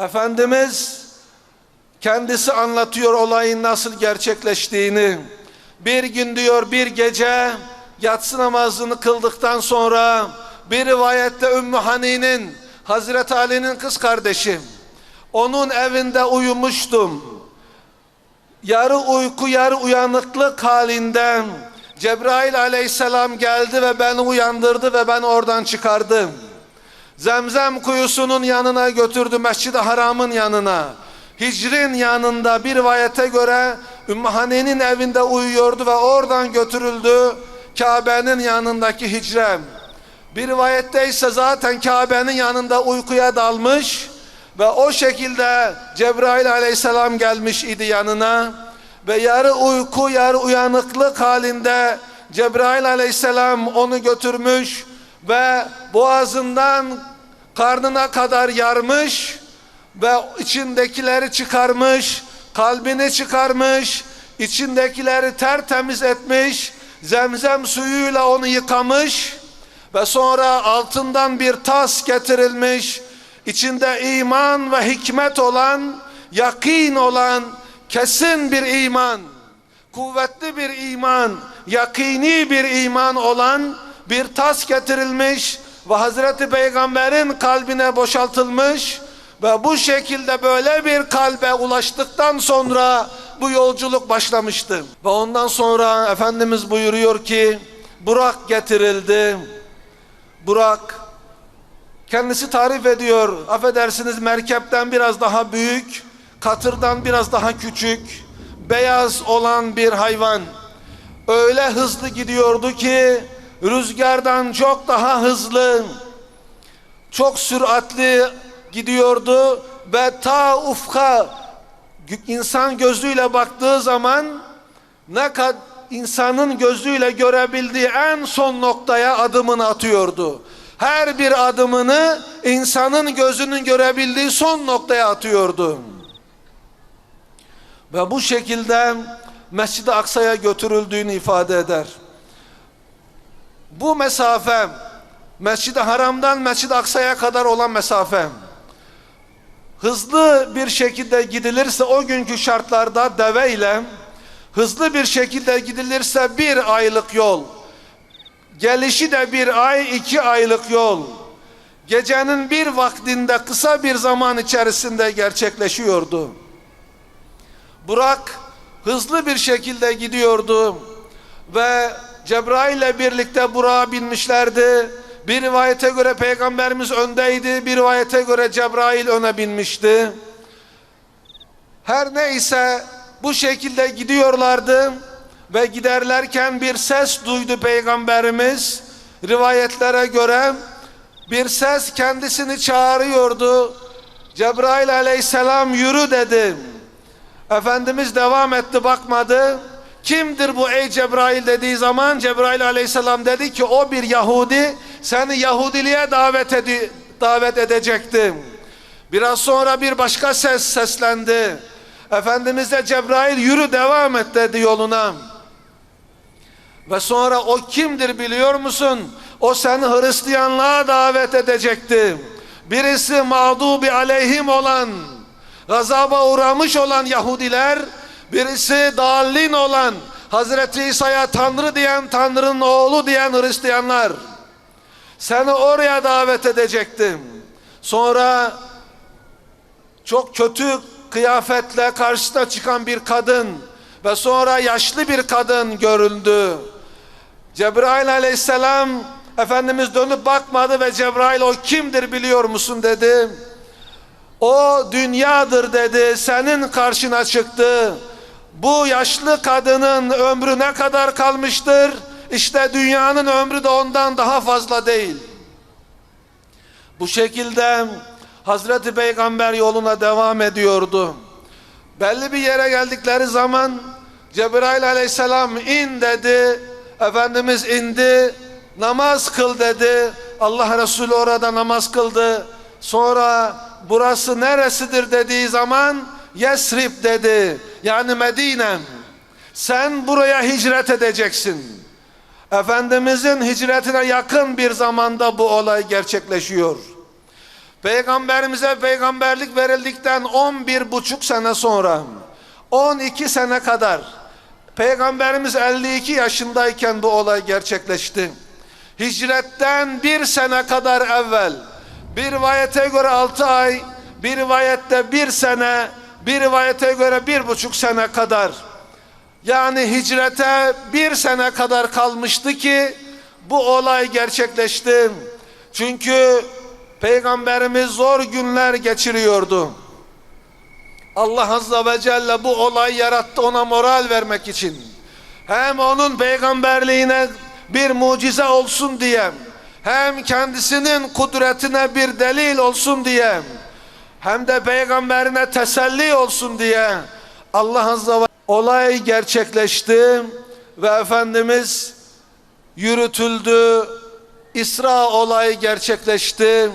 Efendimiz kendisi anlatıyor olayın nasıl gerçekleştiğini. Bir gün diyor bir gece yatsı namazını kıldıktan sonra bir rivayette Ümmü Hani'nin Hazreti Ali'nin kız kardeşi onun evinde uyumuştum. Yarı uyku yarı uyanıklık halinde Cebrail aleyhisselam geldi ve beni uyandırdı ve beni oradan çıkardı. Zemzem kuyusunun yanına götürdü Mescid-i Haram'ın yanına. Hicrin yanında bir rivayete göre Ümmühane'nin evinde uyuyordu ve oradan götürüldü Kabe'nin yanındaki hicre. Bir rivayette ise zaten Kabe'nin yanında uykuya dalmış ve o şekilde Cebrail aleyhisselam gelmiş idi yanına ve yarı uyku yarı uyanıklık halinde Cebrail aleyhisselam onu götürmüş ve boğazından karnına kadar yarmış ve içindekileri çıkarmış, kalbini çıkarmış, içindekileri tertemiz etmiş, zemzem suyuyla onu yıkamış ve sonra altından bir tas getirilmiş, içinde iman ve hikmet olan, yakin olan, kesin bir iman, kuvvetli bir iman, yakini bir iman olan bir tas getirilmiş ve Hazreti Peygamber'in kalbine boşaltılmış ve bu şekilde böyle bir kalbe ulaştıktan sonra bu yolculuk başlamıştı. Ve ondan sonra Efendimiz buyuruyor ki Burak getirildi. Burak kendisi tarif ediyor. Affedersiniz merkepten biraz daha büyük, katırdan biraz daha küçük, beyaz olan bir hayvan. Öyle hızlı gidiyordu ki rüzgardan çok daha hızlı, çok süratli gidiyordu ve ta ufka insan gözüyle baktığı zaman ne kadar insanın gözüyle görebildiği en son noktaya adımını atıyordu. Her bir adımını insanın gözünün görebildiği son noktaya atıyordu. Ve bu şekilde Mescid-i Aksa'ya götürüldüğünü ifade eder. Bu mesafe Mescid-i Haram'dan Mescid-i Aksa'ya kadar olan mesafe hızlı bir şekilde gidilirse o günkü şartlarda deve ile hızlı bir şekilde gidilirse bir aylık yol. Gelişi de bir ay iki aylık yol. Gecenin bir vaktinde kısa bir zaman içerisinde gerçekleşiyordu. Burak hızlı bir şekilde gidiyordu ve Cebrail ile birlikte Burak'a binmişlerdi bir rivayete göre peygamberimiz öndeydi, bir rivayete göre Cebrail öne binmişti. Her neyse bu şekilde gidiyorlardı ve giderlerken bir ses duydu peygamberimiz. Rivayetlere göre bir ses kendisini çağırıyordu. Cebrail aleyhisselam yürü dedi. Efendimiz devam etti bakmadı. Kimdir bu ey Cebrail dediği zaman Cebrail aleyhisselam dedi ki o bir Yahudi seni Yahudiliğe davet, edi davet edecektim. Biraz sonra bir başka ses seslendi. Efendimiz de Cebrail yürü devam et dedi yoluna. Ve sonra o kimdir biliyor musun? O seni Hristiyanlığa davet edecekti. Birisi mağdubi aleyhim olan, gazaba uğramış olan Yahudiler, birisi dallin olan, Hazreti İsa'ya Tanrı diyen, Tanrı'nın oğlu diyen Hristiyanlar. Seni oraya davet edecektim. Sonra çok kötü kıyafetle karşısına çıkan bir kadın ve sonra yaşlı bir kadın görüldü. Cebrail aleyhisselam Efendimiz dönüp bakmadı ve Cebrail o kimdir biliyor musun dedi. O dünyadır dedi senin karşına çıktı. Bu yaşlı kadının ömrü ne kadar kalmıştır? İşte dünyanın ömrü de ondan daha fazla değil. Bu şekilde Hazreti Peygamber yoluna devam ediyordu. Belli bir yere geldikleri zaman Cebrail aleyhisselam in dedi. Efendimiz indi. Namaz kıl dedi. Allah Resulü orada namaz kıldı. Sonra burası neresidir dediği zaman Yesrib dedi. Yani Medine. Sen buraya hicret edeceksin. Efendimizin hicretine yakın bir zamanda bu olay gerçekleşiyor. Peygamberimize peygamberlik verildikten 11 buçuk sene sonra 12 sene kadar Peygamberimiz 52 yaşındayken bu olay gerçekleşti. Hicretten bir sene kadar evvel bir rivayete göre 6 ay bir rivayette bir sene bir rivayete göre bir buçuk sene kadar yani hicrete bir sene kadar kalmıştı ki bu olay gerçekleşti. Çünkü Peygamberimiz zor günler geçiriyordu. Allah Azze ve Celle bu olay yarattı ona moral vermek için. Hem onun peygamberliğine bir mucize olsun diye, hem kendisinin kudretine bir delil olsun diye, hem de peygamberine teselli olsun diye Allah Azze ve olay gerçekleşti ve Efendimiz yürütüldü. İsra olayı gerçekleşti.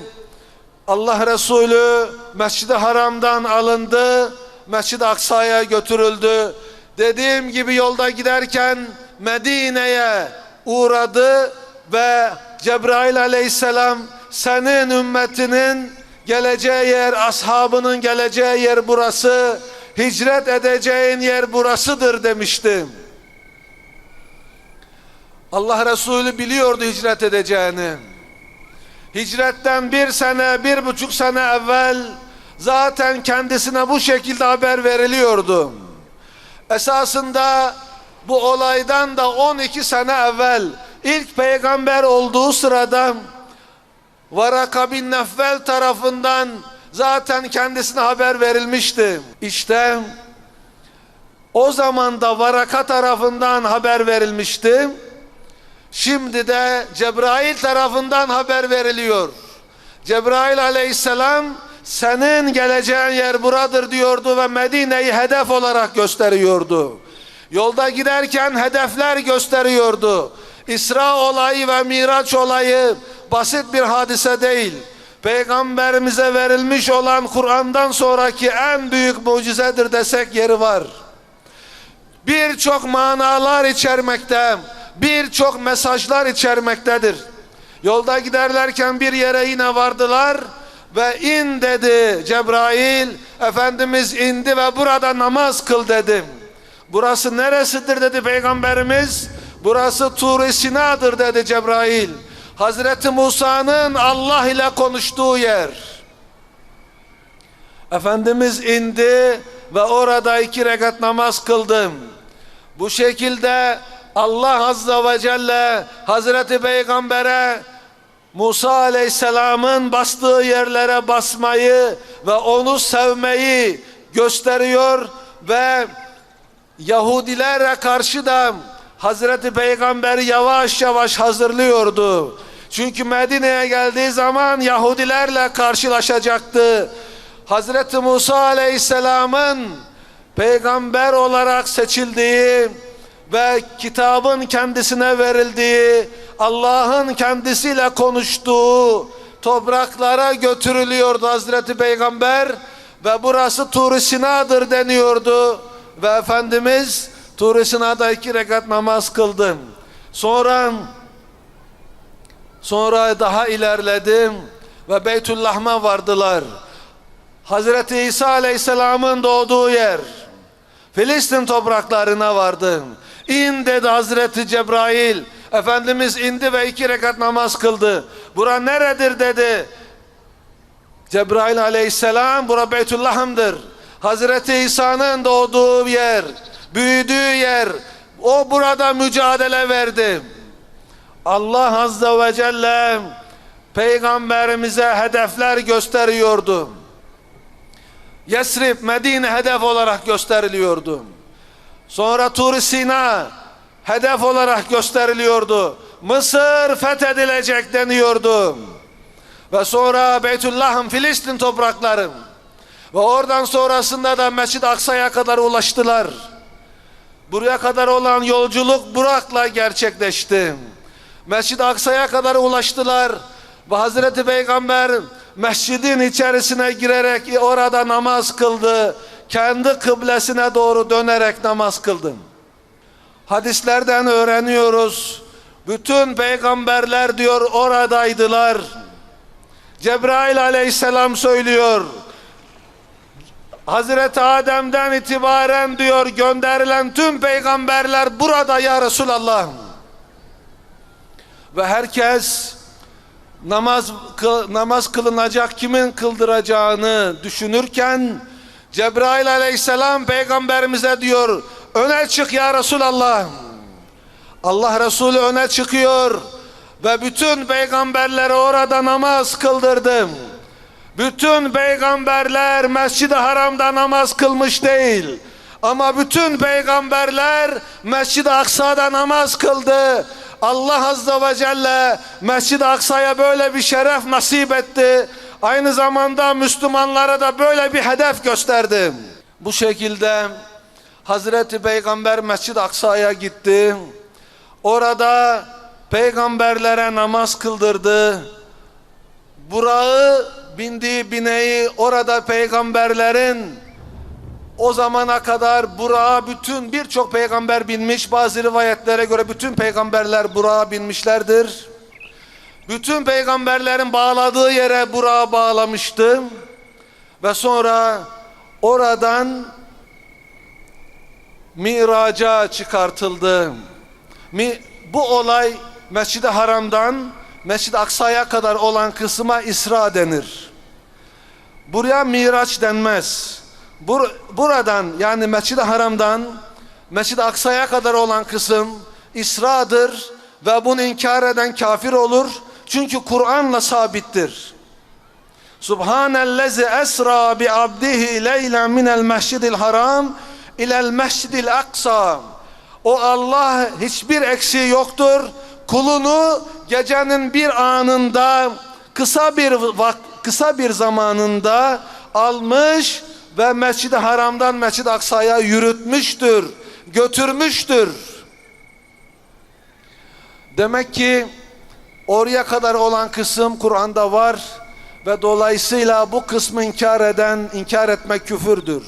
Allah Resulü Mescid-i Haram'dan alındı, Mescid-i Aksa'ya götürüldü. Dediğim gibi yolda giderken Medine'ye uğradı ve Cebrail aleyhisselam senin ümmetinin geleceği yer, ashabının geleceği yer burası, hicret edeceğin yer burasıdır demişti. Allah Resulü biliyordu hicret edeceğini. Hicretten bir sene, bir buçuk sene evvel zaten kendisine bu şekilde haber veriliyordu. Esasında bu olaydan da 12 sene evvel ilk peygamber olduğu sırada Varaka bin Neffel tarafından zaten kendisine haber verilmişti. İşte o zaman da Varaka tarafından haber verilmişti. Şimdi de Cebrail tarafından haber veriliyor. Cebrail aleyhisselam senin geleceğin yer buradır diyordu ve Medine'yi hedef olarak gösteriyordu. Yolda giderken hedefler gösteriyordu. İsra olayı ve Miraç olayı basit bir hadise değil. Peygamberimize verilmiş olan Kur'an'dan sonraki en büyük mucizedir desek yeri var. Birçok manalar içermekte birçok mesajlar içermektedir. Yolda giderlerken bir yere yine vardılar ve in dedi Cebrail. Efendimiz indi ve burada namaz kıl dedim. Burası neresidir dedi Peygamberimiz. Burası Tur-i Sina'dır dedi Cebrail. Hazreti Musa'nın Allah ile konuştuğu yer. Efendimiz indi ve orada iki rekat namaz kıldım. Bu şekilde Allah Azze ve Celle Hazreti Peygamber'e Musa Aleyhisselam'ın bastığı yerlere basmayı ve onu sevmeyi gösteriyor ve Yahudilere karşı da Hazreti Peygamber yavaş yavaş hazırlıyordu. Çünkü Medine'ye geldiği zaman Yahudilerle karşılaşacaktı. Hazreti Musa Aleyhisselam'ın peygamber olarak seçildiği ve kitabın kendisine verildiği, Allah'ın kendisiyle konuştuğu topraklara götürülüyordu Hazreti Peygamber ve burası Tur-i Sina'dır deniyordu ve Efendimiz Tur-i Sina'da iki rekat namaz kıldım. Sonra sonra daha ilerledim ve Beytullah'ma vardılar. Hazreti İsa Aleyhisselam'ın doğduğu yer Filistin topraklarına vardım. İn dedi Hazreti Cebrail. Efendimiz indi ve iki rekat namaz kıldı. Bura neredir dedi. Cebrail aleyhisselam bura Beytullah'ımdır. Hazreti İsa'nın doğduğu yer, büyüdüğü yer. O burada mücadele verdi. Allah azze ve celle peygamberimize hedefler gösteriyordu. Yesrib, Medine hedef olarak gösteriliyordu. Sonra Tur Sina hedef olarak gösteriliyordu. Mısır fethedilecek deniyordu. Ve sonra Beytullah'ın Filistin toprakları ve oradan sonrasında da Mescid-i Aksa'ya kadar ulaştılar. Buraya kadar olan yolculuk Burak'la gerçekleşti. Mescid-i Aksa'ya kadar ulaştılar ve Hazreti Peygamber mescidin içerisine girerek orada namaz kıldı kendi kıblesine doğru dönerek namaz kıldım. Hadislerden öğreniyoruz. Bütün peygamberler diyor oradaydılar. Cebrail aleyhisselam söylüyor. Hazreti Adem'den itibaren diyor gönderilen tüm peygamberler burada ya Resulallah. Ve herkes namaz namaz kılınacak kimin kıldıracağını düşünürken Cebrail aleyhisselam peygamberimize diyor öne çık ya Resulallah. Allah Resulü öne çıkıyor ve bütün peygamberlere orada namaz kıldırdım. Bütün peygamberler Mescid-i Haram'da namaz kılmış değil. Ama bütün peygamberler Mescid-i Aksa'da namaz kıldı. Allah Azze ve Celle Mescid-i Aksa'ya böyle bir şeref nasip etti. Aynı zamanda Müslümanlara da böyle bir hedef gösterdi. Bu şekilde Hazreti Peygamber Mescid-i Aksa'ya gitti. Orada peygamberlere namaz kıldırdı. Burağı bindiği bineği orada peygamberlerin o zamana kadar Burak'a bütün birçok peygamber binmiş. Bazı rivayetlere göre bütün peygamberler Burak'a binmişlerdir. Bütün peygamberlerin bağladığı yere Burak'a bağlamıştı. Ve sonra oradan Miraca çıkartıldı. Mi, bu olay Mescid-i Haram'dan Mescid-i Aksa'ya kadar olan kısma İsra denir. Buraya Miraç denmez. Bur, buradan yani Mescid-i Haram'dan Mescid-i Aksa'ya kadar olan kısım İsra'dır ve bunu inkar eden kafir olur. Çünkü Kur'an'la sabittir. Subhanellezi esra bi abdihi leylen minel mescidil haram ilel mescidil aksa. O Allah hiçbir eksiği yoktur. Kulunu gecenin bir anında kısa bir vak kısa bir zamanında almış ve Mescid-i Haram'dan Mescid-i Aksa'ya yürütmüştür, götürmüştür. Demek ki oraya kadar olan kısım Kur'an'da var ve dolayısıyla bu kısmı inkar eden, inkar etmek küfürdür.